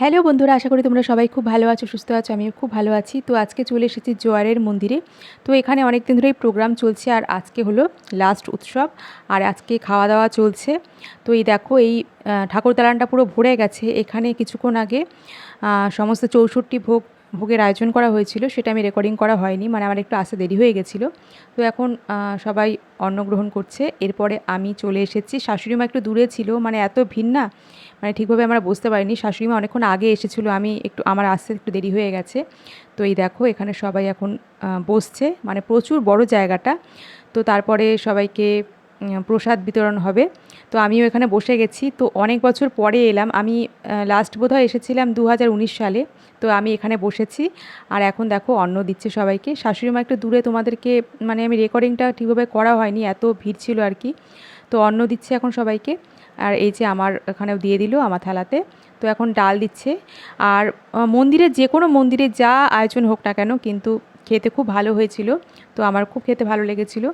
Hello বন্ধুরা, আশা করি তোমরা সবাই খুব ভালো আছো, সুস্থ আছো, আমিও খুব ভালো আছি। তো আজকে চলে এসেছি জোয়ারের মন্দিরে। তো এখানে অনেক দিন ধরেই প্রোগ্রাম চলছে, আর আজকে হলো লাস্ট উৎসব, আর আজকে খাওয়া দাওয়া চলছে। তো এই দেখো, এই ঠাকুর দালানটা পুরো ভরে গেছে। এখানে কিছুক্ষণ আগে সমস্ত চৌষট্টি ভোগ, ভোগের আয়োজন করা হয়েছিল। সেটা আমি রেকর্ডিং করা হয়নি মানে আমার একটু আসতে দেরি হয়ে গেছিল। তো এখন সবাই অন্ন গ্রহণ করছে। এরপরে আমি চলে এসেছি। শাশুড়ি মা একটু দূরে ছিল মানে এত ভিড় না মানে ঠিকভাবে আমরা বুঝতে পারিনি। শাশুড়ি মা অনেকক্ষণ আগে এসেছিল, আমি একটু, আমার আসতে একটু দেরি হয়ে গেছে। তো এই দেখো, এখানে সবাই এখন বসছে। মানে প্রচুর বড় জায়গাটা। তো তারপরে সবাইকে প্রসাদ বিতরণ হবে। তো আমিও এখানে বসে গেছি। তো অনেক বছর পরে এলাম। আমি লাস্ট বোধহয় এসেছিলাম দু হাজার উনিশ সালে। তো আমি এখানে বসেছি। আর এখন দেখো, অন্ন দিচ্ছে সবাইকে। শাশুড়ি মা একটু দূরে তোমাদেরকে মানে আমি রেকর্ডিংটা ঠিকভাবে করা হয়নি। এত ভিড় ছিল আর কি। তো অন্ন দিচ্ছে এখন সবাইকে। আর এই যে আমার এখানেও দিয়ে দিল আমার থালাতে। তো এখন ডাল দিচ্ছে। আর মন্দিরে যে কোনো মন্দিরে যা আয়োজন হোক না কেন কিন্তু খেতে খুব ভালো হয়েছিল। তো আমার খুব খেতে ভালো লেগেছিল।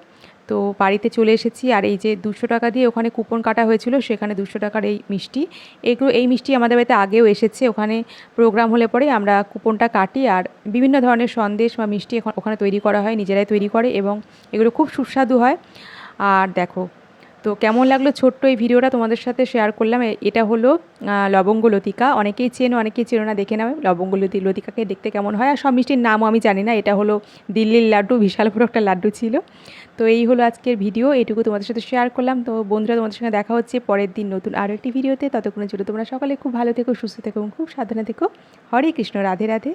তো বাড়িতে চলে এসেছি। আর এই যে দুশো টাকা দিয়ে ওখানে কুপন কাটা হয়েছিল, সেখানে দুশো টাকার এই মিষ্টি। এগুলো, এই মিষ্টি আমাদের বাড়িতে আগেও এসেছে। ওখানে প্রোগ্রাম হলে পরে আমরা কুপনটা কাটি আর বিভিন্ন ধরনের সন্দেশ বা মিষ্টি এখন ওখানে তৈরি করা হয়, নিজেরাই তৈরি করে এবং এগুলো খুব সুস্বাদু হয়। আর দেখো তো কেমন লাগল ছোট্ট এই ভিডিওটা তোমাদের সাথে শেয়ার করলাম? এটা হলো লবঙ্গ লতিকা। অনেকেই চেনো অনেকেই চেনো না, দেখে নাও। লবঙ্গ লতি লতিকাকে দেখতে কেমন হয়? আর সব মিষ্টির নামও আমি জানি না। এটা হলো দিল্লির লাড্ডু বিশাল বড় একটা লাড্ডু ছিল। তো এই হলো আজকের ভিডিও। এটুকু তোমাদের সাথে শেয়ার করলাম। তো বন্ধুরা, তোমাদের সঙ্গে দেখা হচ্ছে পরের দিন নতুন আরও একটি ভিডিওতে। ততক্ষণের জন্য তোমরা সকালে খুব ভালো থেকো, সুস্থ থেকো এবং খুব সাবধানে থেকো। হরে কৃষ্ণ, রাধে রাধে।